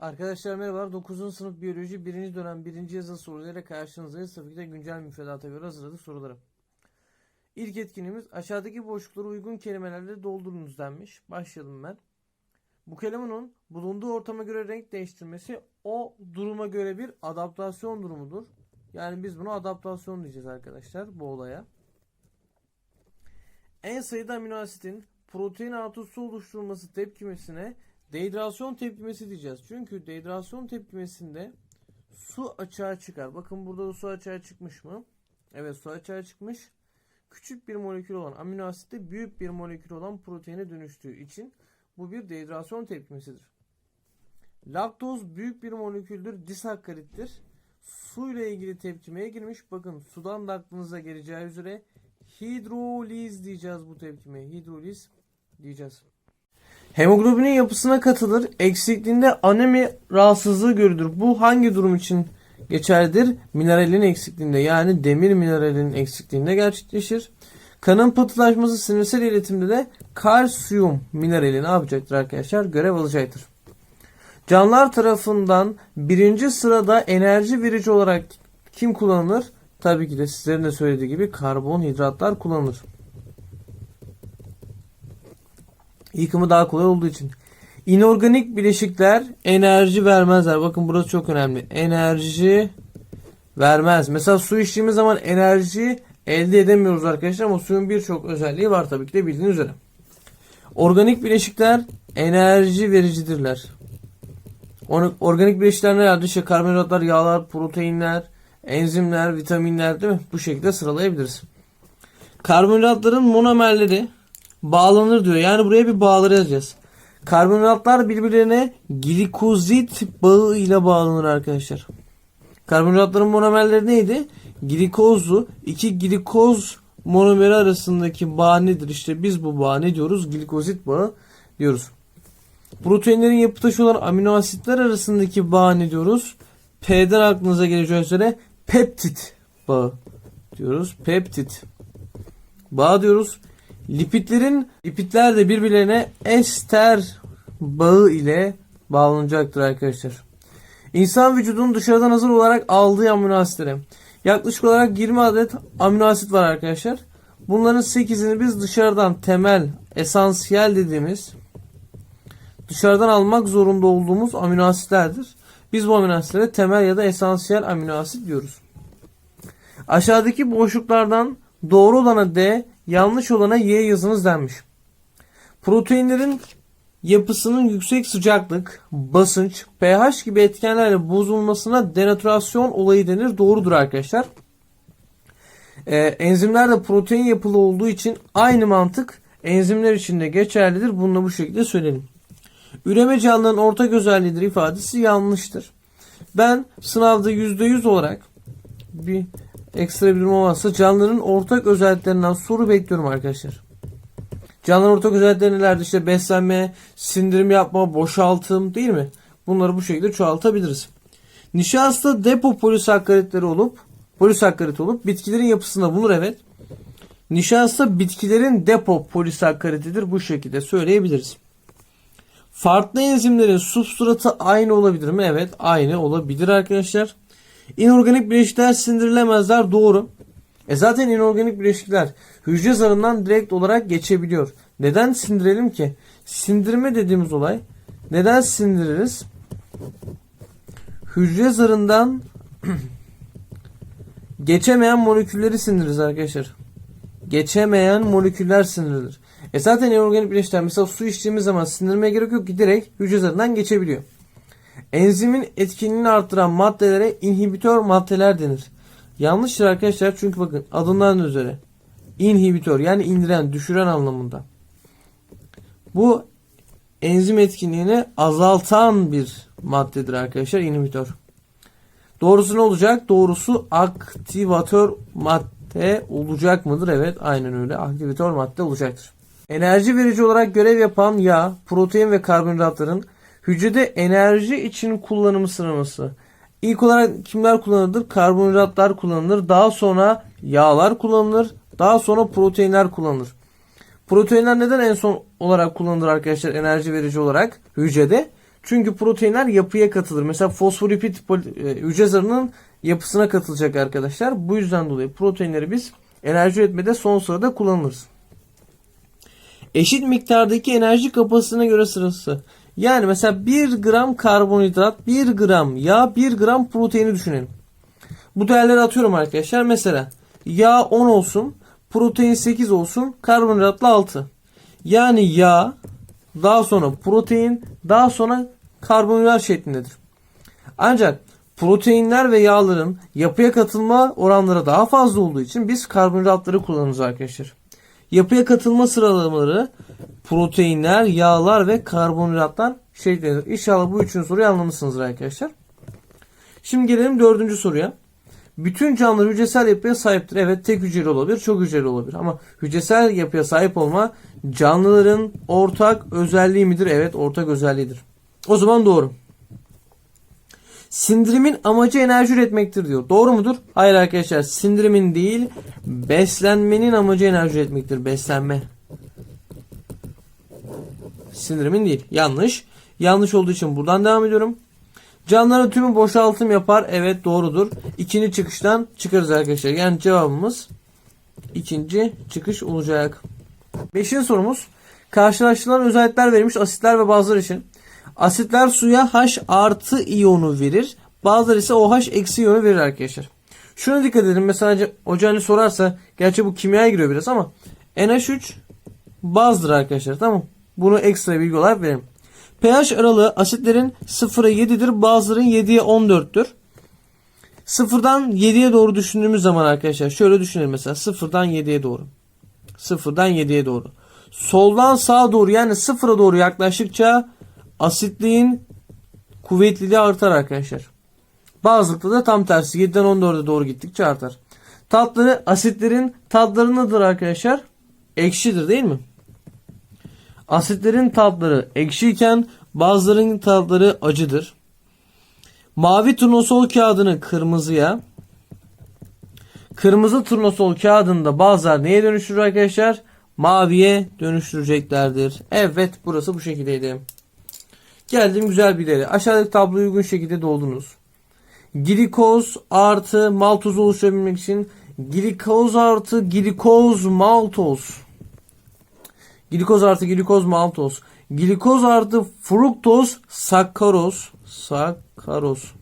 Arkadaşlar merhabalar. 9. sınıf biyoloji 1. dönem 1. yazılı sorularıyla karşınızdayız. Tabii ki de güncel müfredata göre hazırladık soruları. İlk etkinliğimiz aşağıdaki boşlukları uygun kelimelerle doldurunuz denmiş. Başlayalım ben. Bu kelimenin bulunduğu ortama göre renk değiştirmesi o duruma göre bir adaptasyon durumudur. Yani biz buna adaptasyon diyeceğiz arkadaşlar bu olaya. En sayıda amino asitin protein artı su oluşturulması tepkimesine dehidrasyon tepkimesi diyeceğiz. Çünkü dehidrasyon tepkimesinde su açığa çıkar. Bakın burada da su açığa çıkmış mı? Evet su açığa çıkmış. Küçük bir molekül olan amino asitte büyük bir molekül olan proteine dönüştüğü için bu bir dehidrasyon tepkimesidir. Laktoz büyük bir moleküldür, disakkarittir. Su ile ilgili tepkimeye girmiş. Bakın sudan da aklınıza geleceği üzere hidroliz diyeceğiz bu tepkimeye. Hidroliz diyeceğiz. Hemoglobinin yapısına katılır. Eksikliğinde anemi rahatsızlığı görülür. Bu hangi durum için geçerlidir? Mineralin eksikliğinde yani demir mineralinin eksikliğinde gerçekleşir. Kanın pıhtılaşması sinirsel iletimde de kalsiyum minerali ne yapacaktır arkadaşlar? Görev alacaktır. Canlılar tarafından birinci sırada enerji verici olarak kim kullanılır? Tabii ki de sizlerin de söylediği gibi karbonhidratlar kullanılır. Yıkımı daha kolay olduğu için. İnorganik bileşikler enerji vermezler. Bakın burası çok önemli. Enerji vermez. Mesela su içtiğimiz zaman enerji elde edemiyoruz arkadaşlar ama suyun birçok özelliği var tabii ki de bildiğiniz üzere. Organik bileşikler enerji vericidirler. Or- Organik bileşikler nelerdir? İşte karbonhidratlar, yağlar, proteinler, enzimler, vitaminler değil mi? Bu şekilde sıralayabiliriz. Karbonhidratların monomerleri bağlanır diyor. Yani buraya bir bağları yazacağız. Karbonhidratlar birbirlerine glikozit bağı ile bağlanır arkadaşlar. Karbonhidratların monomerleri neydi? Glikozlu iki glikoz monomeri arasındaki bağ nedir? İşte biz bu bağ ne diyoruz? Glikozit bağı diyoruz. Proteinlerin yapı taşı olan amino asitler arasındaki bağ ne diyoruz? P'den aklınıza geleceği üzere peptit bağı diyoruz. Peptit bağ diyoruz. Lipidlerin lipidler de birbirlerine ester bağı ile bağlanacaktır arkadaşlar. İnsan vücudunun dışarıdan hazır olarak aldığı amino asitleri. Yaklaşık olarak 20 adet amino asit var arkadaşlar. Bunların 8'ini biz dışarıdan temel, esansiyel dediğimiz dışarıdan almak zorunda olduğumuz amino asitlerdir. Biz bu amino asitlere temel ya da esansiyel amino asit diyoruz. Aşağıdaki boşluklardan doğru olana D, yanlış olana Y yazınız denmiş. Proteinlerin yapısının yüksek sıcaklık, basınç, pH gibi etkenlerle bozulmasına denatürasyon olayı denir. Doğrudur arkadaşlar. Ee, enzimler de protein yapılı olduğu için aynı mantık enzimler için de geçerlidir. Bunu da bu şekilde söyleyelim. Üreme canlıların ortak özelliğidir ifadesi yanlıştır. Ben sınavda %100 olarak bir ekstra bir durum olmazsa canlıların ortak özelliklerinden soru bekliyorum arkadaşlar. Canlıların ortak özellikleri nelerdir? İşte beslenme, sindirim yapma, boşaltım değil mi? Bunları bu şekilde çoğaltabiliriz. Nişasta depo polisakkaritleri olup polisakkarit olup bitkilerin yapısında bulunur evet. Nişasta bitkilerin depo polisakkaritidir. Bu şekilde söyleyebiliriz. Farklı enzimlerin substratı aynı olabilir mi? Evet aynı olabilir arkadaşlar. İnorganik bileşikler sindirilemezler. Doğru. E zaten inorganik bileşikler hücre zarından direkt olarak geçebiliyor. Neden sindirelim ki? Sindirme dediğimiz olay neden sindiririz? Hücre zarından geçemeyen molekülleri sindiririz arkadaşlar. Geçemeyen moleküller sindirilir. E zaten inorganik bileşikler mesela su içtiğimiz zaman sindirmeye gerek yok ki direkt hücre zarından geçebiliyor. Enzimin etkinliğini arttıran maddelere inhibitör maddeler denir. Yanlıştır arkadaşlar çünkü bakın adından üzere inhibitör yani indiren, düşüren anlamında. Bu enzim etkinliğini azaltan bir maddedir arkadaşlar inhibitör. Doğrusu ne olacak? Doğrusu aktivatör madde olacak mıdır? Evet aynen öyle. Aktivatör madde olacaktır. Enerji verici olarak görev yapan yağ, protein ve karbonhidratların hücrede enerji için kullanımı sıralaması. İlk olarak kimler kullanılır? Karbonhidratlar kullanılır. Daha sonra yağlar kullanılır. Daha sonra proteinler kullanılır. Proteinler neden en son olarak kullanılır arkadaşlar enerji verici olarak hücrede? Çünkü proteinler yapıya katılır. Mesela fosfolipid e, hücre zarının yapısına katılacak arkadaşlar. Bu yüzden dolayı proteinleri biz enerji üretmede son sırada kullanırız. Eşit miktardaki enerji kapasitesine göre sırası. Yani mesela 1 gram karbonhidrat, 1 gram yağ, 1 gram proteini düşünelim. Bu değerleri atıyorum arkadaşlar. Mesela yağ 10 olsun, protein 8 olsun, karbonhidratla 6. Yani yağ, daha sonra protein, daha sonra karbonhidrat şeklindedir. Ancak proteinler ve yağların yapıya katılma oranları daha fazla olduğu için biz karbonhidratları kullanırız arkadaşlar. Yapıya katılma sıralamaları proteinler, yağlar ve karbonhidratlar şeklindedir. İnşallah bu üçüncü soruyu anlamışsınızdır arkadaşlar. Şimdi gelelim dördüncü soruya. Bütün canlılar hücresel yapıya sahiptir. Evet tek hücreli olabilir, çok hücreli olabilir. Ama hücresel yapıya sahip olma canlıların ortak özelliği midir? Evet ortak özelliğidir. O zaman doğru. Sindirimin amacı enerji üretmektir diyor. Doğru mudur? Hayır arkadaşlar. Sindirimin değil, beslenmenin amacı enerji üretmektir. Beslenme. Sindirimin değil. Yanlış. Yanlış olduğu için buradan devam ediyorum. Canlıların tümü boşaltım yapar. Evet doğrudur. İkinci çıkıştan çıkarız arkadaşlar. Yani cevabımız ikinci çıkış olacak. Beşinci sorumuz. Karşılaştırılan özellikler verilmiş asitler ve bazıları için. Asitler suya H artı iyonu verir. Bazıları ise OH eksi iyonu verir arkadaşlar. Şuna dikkat edin. Mesela hoca hani sorarsa gerçi bu kimyaya giriyor biraz ama NH3 bazdır arkadaşlar. Tamam. Bunu ekstra bilgi olarak verelim. pH aralığı asitlerin 0'a 7'dir. Bazıların 7'ye 14'tür. Sıfırdan 7'ye doğru düşündüğümüz zaman arkadaşlar şöyle düşünelim mesela sıfırdan 7'ye doğru. Sıfırdan 7'ye doğru. Soldan sağa doğru yani sıfıra doğru yaklaştıkça asitliğin kuvvetliliği artar arkadaşlar. Bazılıkta da tam tersi 7'den 14'e doğru gittikçe artar. Tatları asitlerin tatları nedir arkadaşlar? Ekşidir değil mi? Asitlerin tatları ekşiyken bazılarının tatları acıdır. Mavi turnusol kağıdını kırmızıya, kırmızı turnusol kağıdında bazılar neye dönüştürür arkadaşlar? Maviye dönüştüreceklerdir. Evet burası bu şekildeydi. Geldim güzel bir yere. Aşağıdaki tabloyu uygun şekilde doldunuz. Glikoz artı maltoz oluşturabilmek için glikoz artı glikoz maltoz. Glikoz artı glikoz maltoz. Glikoz artı fruktoz sakkaroz. Sakkaroz.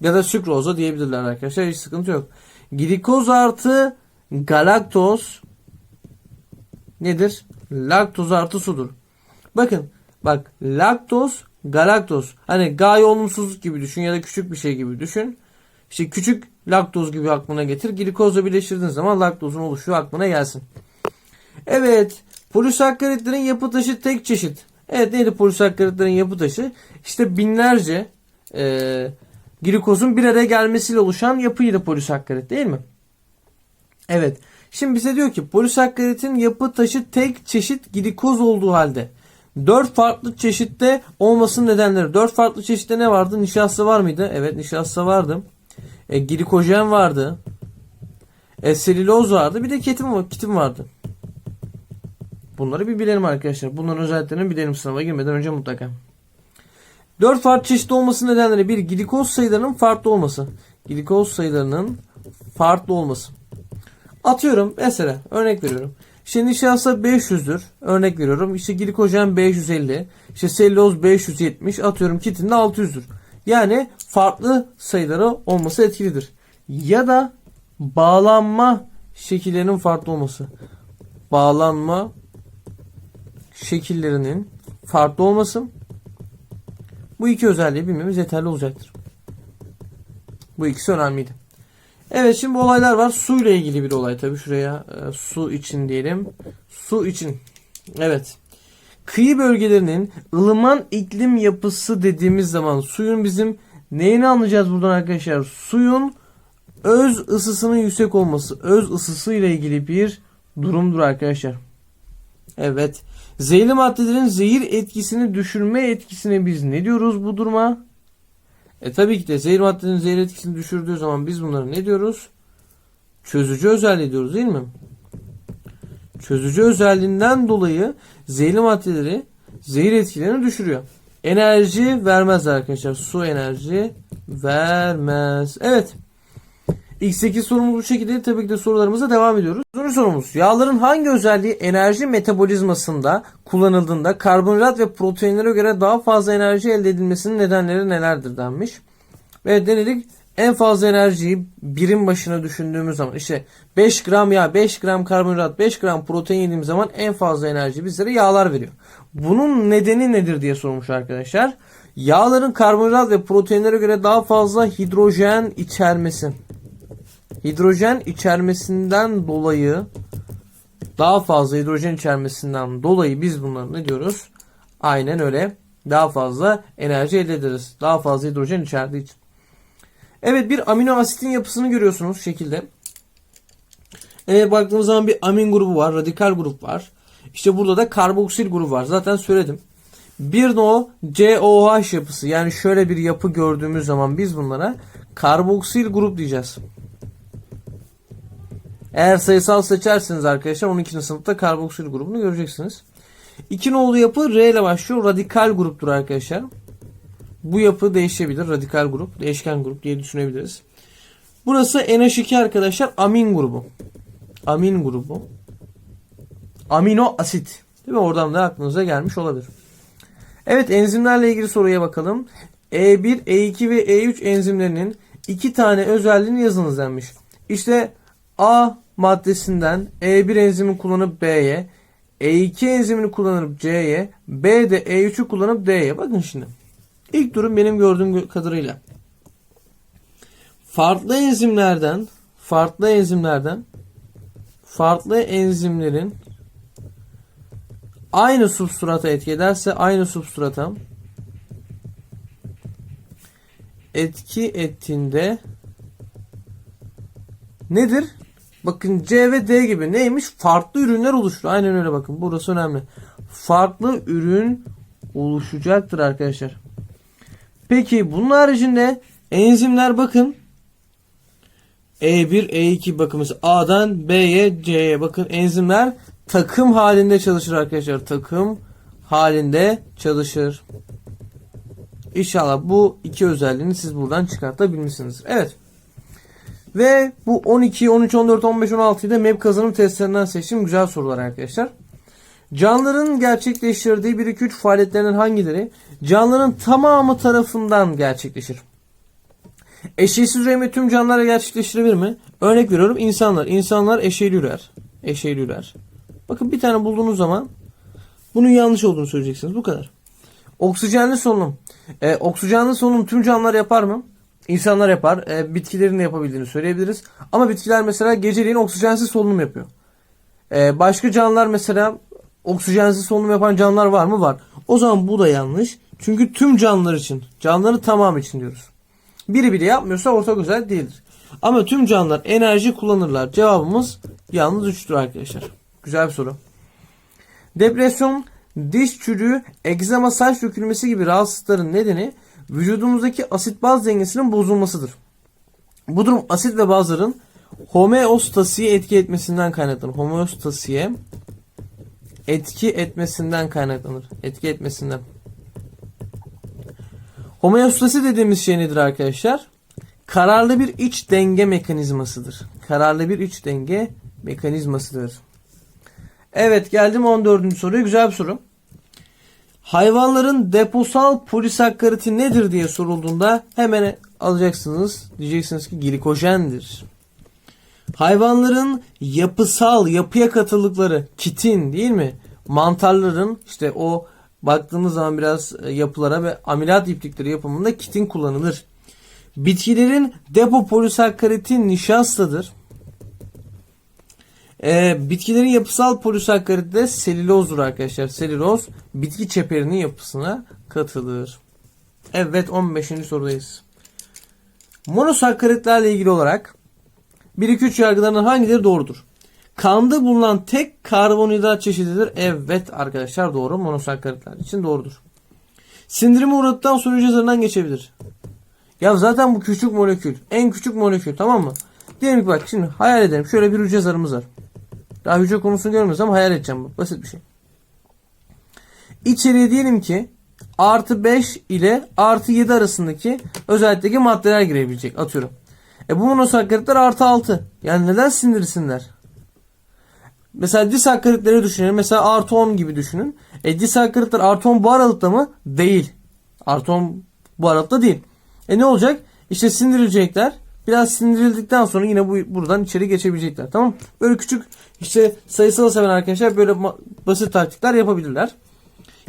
Ya da sükroza diyebilirler arkadaşlar. Hiç sıkıntı yok. Glikoz artı galaktoz nedir? Laktoz artı sudur. Bakın bak laktoz galaktoz. Hani gaye olumsuzluk gibi düşün ya da küçük bir şey gibi düşün. İşte küçük laktoz gibi aklına getir. Glikozla birleştirdiğin zaman laktozun oluşuyor aklına gelsin. Evet. Polisakkaritlerin yapı taşı tek çeşit. Evet neydi polisakkaritlerin yapı taşı? İşte binlerce e, glikozun bir araya gelmesiyle oluşan yapıydı polisakkarit değil mi? Evet. Şimdi bize diyor ki polisakkaritin yapı taşı tek çeşit glikoz olduğu halde dört farklı çeşitte olmasının nedenleri. Dört farklı çeşitte ne vardı? Nişasta var mıydı? Evet nişasta vardı. E, glikojen vardı. E, selüloz vardı. Bir de ketin, kitin vardı. Bunları bir bilelim arkadaşlar. Bunların özelliklerini bilelim sınava girmeden önce mutlaka. Dört farklı çeşit olması nedenleri bir glikoz sayılarının farklı olması. Glikoz sayılarının farklı olması. Atıyorum mesela örnek veriyorum. İşte nişasta 500'dür. Örnek veriyorum. İşte glikojen 550. İşte selüloz 570. Atıyorum kitin de 600'dür. Yani farklı sayıları olması etkilidir. Ya da bağlanma şekillerinin farklı olması. Bağlanma şekillerinin farklı olması bu iki özelliği bilmemiz yeterli olacaktır. Bu ikisi önemliydi. Evet şimdi bu olaylar var. Su ile ilgili bir olay tabii şuraya e, su için diyelim. Su için. Evet. Kıyı bölgelerinin ılıman iklim yapısı dediğimiz zaman suyun bizim neyini anlayacağız buradan arkadaşlar? Suyun öz ısısının yüksek olması. Öz ısısı ile ilgili bir durumdur arkadaşlar. Evet. Zehirli maddelerin zehir etkisini düşürme etkisine biz ne diyoruz bu duruma? E tabii ki de zehir maddelerin zehir etkisini düşürdüğü zaman biz bunları ne diyoruz? Çözücü özelliği diyoruz değil mi? Çözücü özelliğinden dolayı zehirli maddeleri zehir etkilerini düşürüyor. enerji vermez arkadaşlar. Su enerji vermez. Evet. X8 sorumuz bu şekilde tabii ki de sorularımıza devam ediyoruz. Sonraki sorumuz. Yağların hangi özelliği enerji metabolizmasında kullanıldığında karbonhidrat ve proteinlere göre daha fazla enerji elde edilmesinin nedenleri nelerdir denmiş. Ve denedik en fazla enerjiyi birim başına düşündüğümüz zaman işte 5 gram yağ, 5 gram karbonhidrat, 5 gram protein yediğimiz zaman en fazla enerji bizlere yağlar veriyor. Bunun nedeni nedir diye sormuş arkadaşlar. Yağların karbonhidrat ve proteinlere göre daha fazla hidrojen içermesi. Hidrojen içermesinden dolayı daha fazla hidrojen içermesinden dolayı biz bunları ne diyoruz? Aynen öyle. Daha fazla enerji elde ederiz. Daha fazla hidrojen içerdiği için. Evet bir amino asitin yapısını görüyorsunuz şekilde. Evet baktığımız zaman bir amin grubu var. Radikal grup var. İşte burada da karboksil grubu var. Zaten söyledim. Bir no COH yapısı yani şöyle bir yapı gördüğümüz zaman biz bunlara karboksil grup diyeceğiz. Eğer sayısal seçerseniz arkadaşlar 12. sınıfta karboksil grubunu göreceksiniz. İki nolu yapı R ile başlıyor. Radikal gruptur arkadaşlar. Bu yapı değişebilir. Radikal grup, değişken grup diye düşünebiliriz. Burası NH2 arkadaşlar amin grubu. Amin grubu. Amino asit. Değil mi? Oradan da aklınıza gelmiş olabilir. Evet enzimlerle ilgili soruya bakalım. E1, E2 ve E3 enzimlerinin iki tane özelliğini yazınız denmiş. İşte A maddesinden E1 enzimi kullanıp B'ye, E2 enzimini kullanıp C'ye, B de E3'ü kullanıp D'ye. Bakın şimdi. İlk durum benim gördüğüm kadarıyla. Farklı enzimlerden, farklı enzimlerden, farklı enzimlerin aynı substrata etki ederse aynı substrata etki ettiğinde nedir? Bakın C ve D gibi neymiş? Farklı ürünler oluşur. Aynen öyle bakın. Burası önemli. Farklı ürün oluşacaktır arkadaşlar. Peki bunun haricinde enzimler bakın. E1, E2 bakın mesela A'dan B'ye, C'ye bakın enzimler takım halinde çalışır arkadaşlar. Takım halinde çalışır. İnşallah bu iki özelliğini siz buradan çıkartabilmişsinizdir. Evet. Ve bu 12, 13, 14, 15, 16'yı da MEP kazanım testlerinden seçtim. Güzel sorular arkadaşlar. Canlıların gerçekleştirdiği 1 2 3 faaliyetlerinin hangileri canlıların tamamı tarafından gerçekleşir? Eşeğsiz üreme tüm canlılara gerçekleştirebilir mi? Örnek veriyorum insanlar. İnsanlar eşeğli ürer. Eşeğli ürer. Bakın bir tane bulduğunuz zaman bunun yanlış olduğunu söyleyeceksiniz. Bu kadar. Oksijenli solunum. E, oksijenli solunum tüm canlılar yapar mı? İnsanlar yapar. E, bitkilerin de yapabildiğini söyleyebiliriz. Ama bitkiler mesela geceliğin oksijensiz solunum yapıyor. E, başka canlılar mesela oksijensiz solunum yapan canlılar var mı? Var. O zaman bu da yanlış. Çünkü tüm canlılar için, canlıların tamamı için diyoruz. Biri bile yapmıyorsa ortak özellik değildir. Ama tüm canlılar enerji kullanırlar. Cevabımız yalnız 3'tür arkadaşlar. Güzel bir soru. Depresyon, diş çürüğü, egzama, saç dökülmesi gibi rahatsızlıkların nedeni vücudumuzdaki asit baz dengesinin bozulmasıdır. Bu durum asit ve bazların homeostasiye etki etmesinden kaynaklanır. Homeostasiye etki etmesinden kaynaklanır. Etki etmesinden. Homeostasi dediğimiz şey nedir arkadaşlar? Kararlı bir iç denge mekanizmasıdır. Kararlı bir iç denge mekanizmasıdır. Evet geldim 14. soruya. Güzel bir soru. Hayvanların deposal polisakkariti nedir diye sorulduğunda hemen alacaksınız. Diyeceksiniz ki glikojendir. Hayvanların yapısal yapıya katıldıkları kitin değil mi? Mantarların işte o baktığımız zaman biraz yapılara ve amilat iplikleri yapımında kitin kullanılır. Bitkilerin depo polisakkariti nişastadır. Ee, bitkilerin yapısal polisakkariti de selülozdur arkadaşlar. Selüloz bitki çeperinin yapısına katılır. Evet 15. sorudayız. Monosakkaritlerle ilgili olarak 1-2-3 yargılarından hangileri doğrudur? Kanda bulunan tek karbonhidrat çeşididir. Evet arkadaşlar doğru. Monosakkaritler için doğrudur. Sindirime uğradıktan sonra hücre zarından geçebilir. Ya zaten bu küçük molekül. En küçük molekül tamam mı? Diyelim ki bak şimdi hayal edelim. Şöyle bir hücre zarımız var. Daha hücre konusunu görmüyoruz ama hayal edeceğim bu. Basit bir şey. İçeriye diyelim ki artı 5 ile artı 7 arasındaki özellikteki maddeler girebilecek. Atıyorum. E bu monosakkaritler artı 6. Yani neden sindirsinler? Mesela disakkaritleri düşünelim. Mesela artı 10 gibi düşünün. E disakkaritler artı 10 bu aralıkta mı? Değil. Artı 10 bu aralıkta değil. E ne olacak? İşte sindirilecekler. Biraz sindirildikten sonra yine bu buradan içeri geçebilecekler. Tamam? Böyle küçük işte sayısal seven arkadaşlar böyle basit taktikler yapabilirler.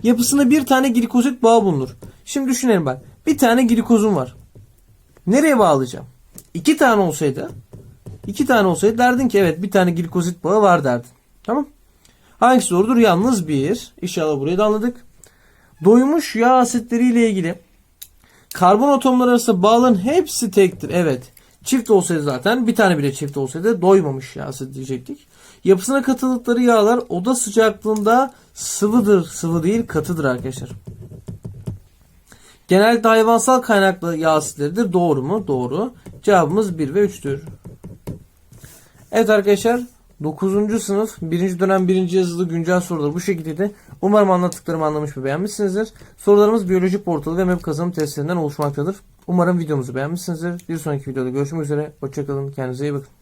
Yapısında bir tane glikozit bağı bulunur. Şimdi düşünelim bak. Bir tane glikozum var. Nereye bağlayacağım? İki tane olsaydı iki tane olsaydı derdin ki evet bir tane glikozit bağı var derdin. Tamam. Hangisi doğrudur? Yalnız bir. İnşallah burayı da anladık. Doymuş yağ asitleriyle ilgili karbon atomları arasında bağların hepsi tektir. Evet. Çift olsaydı zaten bir tane bile çift olsaydı doymamış yağ asit diyecektik. Yapısına katıldıkları yağlar oda sıcaklığında sıvıdır. Sıvı değil katıdır arkadaşlar. Genellikle hayvansal kaynaklı yağ asitleridir. Doğru mu? Doğru. Cevabımız 1 ve 3'tür. Evet arkadaşlar 9. sınıf 1. dönem 1. yazılı güncel soruları bu şekildeydi. Umarım anlattıklarımı anlamış ve beğenmişsinizdir. Sorularımız biyoloji portalı ve map kazanım testlerinden oluşmaktadır. Umarım videomuzu beğenmişsinizdir. Bir sonraki videoda görüşmek üzere. Hoşçakalın. Kendinize iyi bakın.